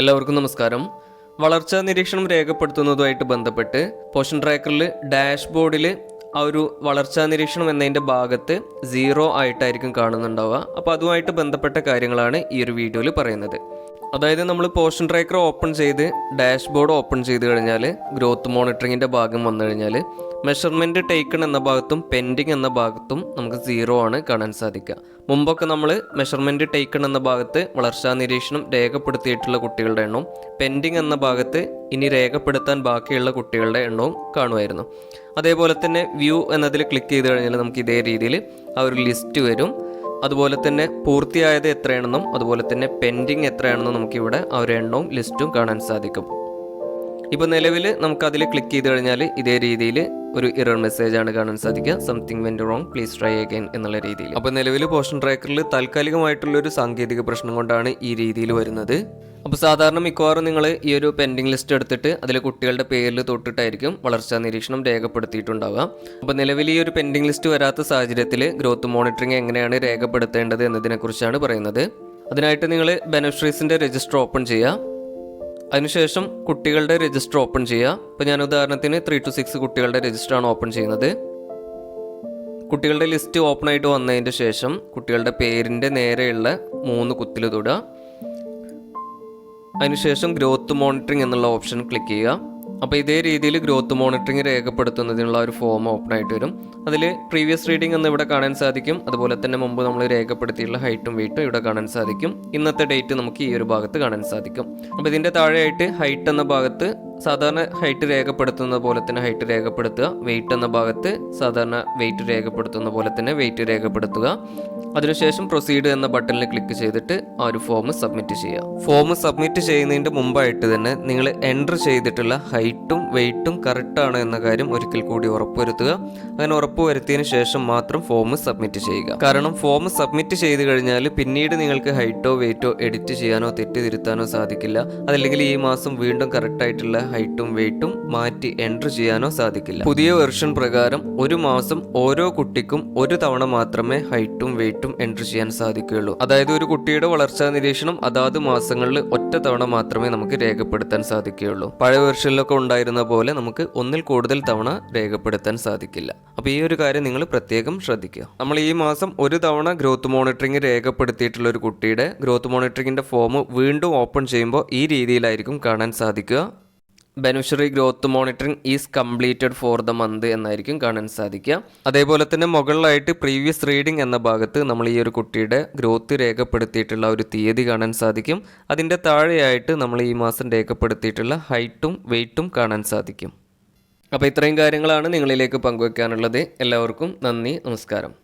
എല്ലാവർക്കും നമസ്കാരം. വളർച്ചാ നിരീക്ഷണം രേഖപ്പെടുത്തുന്നതുമായിട്ട് ബന്ധപ്പെട്ട് പോഷൻ ട്രാക്കറിൽ ഡാഷ്ബോർഡിൽ ആ ഒരു വളർച്ചാ നിരീക്ഷണം എന്നതിന്റെ ഭാഗത്ത് സീറോ ആയിട്ടായിരിക്കും കാണുന്നുണ്ടാവുക. അപ്പോൾ അതുമായിട്ട് ബന്ധപ്പെട്ട കാര്യങ്ങളാണ് ഈ ഒരു വീഡിയോയിൽ പറയുന്നത്. അതായത് നമ്മൾ പോഷൻ ട്രാക്കർ ഓപ്പൺ ചെയ്ത് ഡാഷ്ബോർഡ് ഓപ്പൺ ചെയ്ത് കഴിഞ്ഞാൽ ഗ്രോത്ത് മോണിറ്ററിങ്ങിന്റെ ഭാഗം വന്നു കഴിഞ്ഞാൽ മെഷർമെന്റ് ടേക്കൺ എന്ന ഭാഗത്തും പെൻഡിങ് എന്ന ഭാഗത്തും നമുക്ക് സീറോ ആണ് കാണാൻ സാധിക്കുക. മുമ്പൊക്കെ നമ്മൾ മെഷർമെന്റ് ടേക്കൺ എന്ന ഭാഗത്ത് വളർച്ചാ നിരീക്ഷണം രേഖപ്പെടുത്തിയിട്ടുള്ള കുട്ടികളുടെ എണ്ണവും പെൻഡിങ് എന്ന ഭാഗത്ത് ഇനി രേഖപ്പെടുത്താൻ ബാക്കിയുള്ള കുട്ടികളുടെ എണ്ണവും കാണുമായിരുന്നു. അതേപോലെ തന്നെ വ്യൂ എന്നതിൽ ക്ലിക്ക് ചെയ്ത് കഴിഞ്ഞാൽ നമുക്ക് ഇതേ രീതിയിൽ ആ ഒരു ലിസ്റ്റ് വരും. അതുപോലെ തന്നെ പൂർത്തിയായത് എത്രയാണെന്നും അതുപോലെ തന്നെ പെൻഡിങ് എത്രയാണെന്നും നമുക്കിവിടെ ആ ഒരു എണ്ണവും ലിസ്റ്റും കാണാൻ സാധിക്കും. ഇപ്പോൾ നിലവിൽ നമുക്കതിൽ ക്ലിക്ക് ചെയ്ത് കഴിഞ്ഞാൽ ഇതേ രീതിയിൽ ഒരു ഇറർ മെസ്സേജ് ആണ് കാണാൻ സാധിക്കുക. Something went wrong please try again എന്നുള്ള രീതിയിൽ. അപ്പോൾ നിലവിൽ പോഷൻ ട്രാക്കറിൽ താൽക്കാലികമായിട്ടുള്ള ഒരു സാങ്കേതിക പ്രശ്നം കൊണ്ടാണ് ഈ രീതിയിൽ വരുന്നത്. അപ്പോൾ സാധാരണ മിക്കവാറും നിങ്ങൾ ഈ ഒരു പെൻഡിങ് ലിസ്റ്റ് എടുത്തിട്ട് അതിൽ കുട്ടികളുടെ പേരിൽ തൊട്ടിട്ടായിരിക്കും വളർച്ചാ നിരീക്ഷണം രേഖപ്പെടുത്തിയിട്ടുണ്ടാവുക. അപ്പോൾ നിലവിൽ ഈ ഒരു പെൻഡിങ് ലിസ്റ്റ് വരാത്ത സാഹചര്യത്തിൽ ഗ്രോത്ത് മോണിറ്ററിംഗ് എങ്ങനെയാണ് രേഖപ്പെടുത്തേണ്ടത് എന്നതിനെക്കുറിച്ചാണ് പറയുന്നത്. അതിനായിട്ട് നിങ്ങൾ ബെനഫിഷ്യറീസിന്റെ രജിസ്റ്റർ ഓപ്പൺ ചെയ്യുക. അതിനുശേഷം കുട്ടികളുടെ രജിസ്റ്റർ ഓപ്പൺ ചെയ്യുക. ഇപ്പോൾ ഞാൻ ഉദാഹരണത്തിന് ത്രീ ടു സിക്സ് കുട്ടികളുടെ രജിസ്റ്ററാണ് ഓപ്പൺ ചെയ്യുന്നത്. കുട്ടികളുടെ ലിസ്റ്റ് ഓപ്പൺ ആയിട്ട് വന്നതിന്റെ ശേഷം കുട്ടികളുടെ പേരിന്റെ നേരെയുള്ള മൂന്ന് കുത്തിൽ തൊടുക. അതിനുശേഷം ഗ്രോത്ത് മോണിറ്ററിംഗ് എന്നുള്ള ഓപ്ഷൻ ക്ലിക്ക് ചെയ്യുക. അപ്പോൾ ഇതേ രീതിയിൽ ഗ്രോത്ത് മോണിറ്ററിംഗ് രേഖപ്പെടുത്തുന്നതിനുള്ള ഒരു ഫോം ഓപ്പൺ ആയിട്ട് വരും. അതിൽ പ്രീവിയസ് റീഡിംഗ് എന്ന് ഇവിടെ കാണാൻ സാധിക്കും. അതുപോലെ തന്നെ മുമ്പ് നമ്മൾ രേഖപ്പെടുത്തിയിട്ടുള്ള ഹൈറ്റും വെയിറ്റും ഇവിടെ കാണാൻ സാധിക്കും. ഇന്നത്തെ ഡേറ്റ് നമുക്ക് ഈ ഒരു ഭാഗത്ത് കാണാൻ സാധിക്കും. അപ്പോൾ ഇതിന്റെ താഴെയായിട്ട് ഹൈറ്റ് എന്ന ഭാഗത്ത് സാധാരണ ഹൈറ്റ് രേഖപ്പെടുത്തുന്ന പോലെ തന്നെ ഹൈറ്റ് രേഖപ്പെടുത്തുക. വെയിറ്റ് എന്ന ഭാഗത്ത് സാധാരണ വെയിറ്റ് രേഖപ്പെടുത്തുന്ന പോലെ തന്നെ വെയിറ്റ് രേഖപ്പെടുത്തുക. അതിനുശേഷം പ്രൊസീഡ് എന്ന ബട്ടണിൽ ക്ലിക്ക് ചെയ്തിട്ട് ആ ഒരു ഫോം സബ്മിറ്റ് ചെയ്യുക. ഫോം സബ്മിറ്റ് ചെയ്യുന്നതിന്റെ മുമ്പായിട്ട് തന്നെ നിങ്ങൾ എന്റർ ചെയ്തിട്ടുള്ള ഹൈറ്റും വെയിറ്റും കറക്റ്റാണ് എന്ന കാര്യം ഒരിക്കൽ കൂടി ഉറപ്പുവരുത്തുക. അങ്ങനെ ഉറപ്പുവരുത്തിയതിനു ശേഷം മാത്രം ഫോം സബ്മിറ്റ് ചെയ്യുക. കാരണം ഫോം സബ്മിറ്റ് ചെയ്ത് കഴിഞ്ഞാൽ പിന്നീട് നിങ്ങൾക്ക് ഹൈറ്റോ വെയിറ്റോ എഡിറ്റ് ചെയ്യാനോ തെറ്റ് തിരുത്താനോ സാധിക്കില്ല. അതല്ലെങ്കിൽ ഈ മാസം വീണ്ടും കറക്റ്റായിട്ടുള്ള ഹൈറ്റും വെയിറ്റും മാറ്റി എന്റർ ചെയ്യാനോ സാധിക്കില്ല. പുതിയ വെർഷൻ പ്രകാരം ഒരു മാസം ഓരോ കുട്ടിക്കും ഒരു തവണ മാത്രമേ ഹൈറ്റും വെയിറ്റും എന്റർ ചെയ്യാൻ സാധിക്കുകയുള്ളൂ. അതായത് ഒരു കുട്ടിയുടെ വളർച്ചാ നിരീക്ഷണം അതാത് മാസങ്ങളിൽ ഒറ്റ തവണ മാത്രമേ നമുക്ക് രേഖപ്പെടുത്താൻ സാധിക്കുകയുള്ളൂ. പഴയ വെർഷനിലൊക്കെ ഉണ്ടായിരുന്ന പോലെ നമുക്ക് ഒന്നിൽ കൂടുതൽ തവണ രേഖപ്പെടുത്താൻ സാധിക്കില്ല. അപ്പോൾ ഈ ഒരു കാര്യം നിങ്ങൾ പ്രത്യേകം ശ്രദ്ധിക്കുക. നമ്മൾ ഈ മാസം ഒരു തവണ ഗ്രോത്ത് മോണിറ്ററിംഗ് രേഖപ്പെടുത്തിയിട്ടുള്ള ഒരു കുട്ടിയുടെ ഗ്രോത്ത് മോണിറ്ററിംഗിന്റെ ഫോം വീണ്ടും ഓപ്പൺ ചെയ്യുമ്പോൾ ഈ രീതിയിലായിരിക്കും കാണാൻ സാധിക്കുക. Beneficiary growth monitoring is completed for the month എന്നായിരിക്കും കാണാൻ സാധിക്കുക. അതേപോലെ തന്നെ മുകളിലായിട്ട് പ്രീവിയസ് റീഡിംഗ് എന്ന ഭാഗത്ത് നമ്മൾ ഈ ഒരു കുട്ടിയുടെ ഗ്രോത്ത് രേഖപ്പെടുത്തിയിട്ടുള്ള ഒരു തീയതി കാണാൻ സാധിക്കും. അതിന്റെ താഴെയായിട്ട് നമ്മൾ ഈ മാസം രേഖപ്പെടുത്തിയിട്ടുള്ള ഹൈറ്റും വെയ്റ്റും കാണാൻ സാധിക്കും. അപ്പോൾ ഇത്രയും കാര്യങ്ങളാണ് നിങ്ങളിലേക്ക് പങ്കുവയ്ക്കാനുള്ളത് എല്ലാവർക്കും നന്ദി നമസ്കാരം.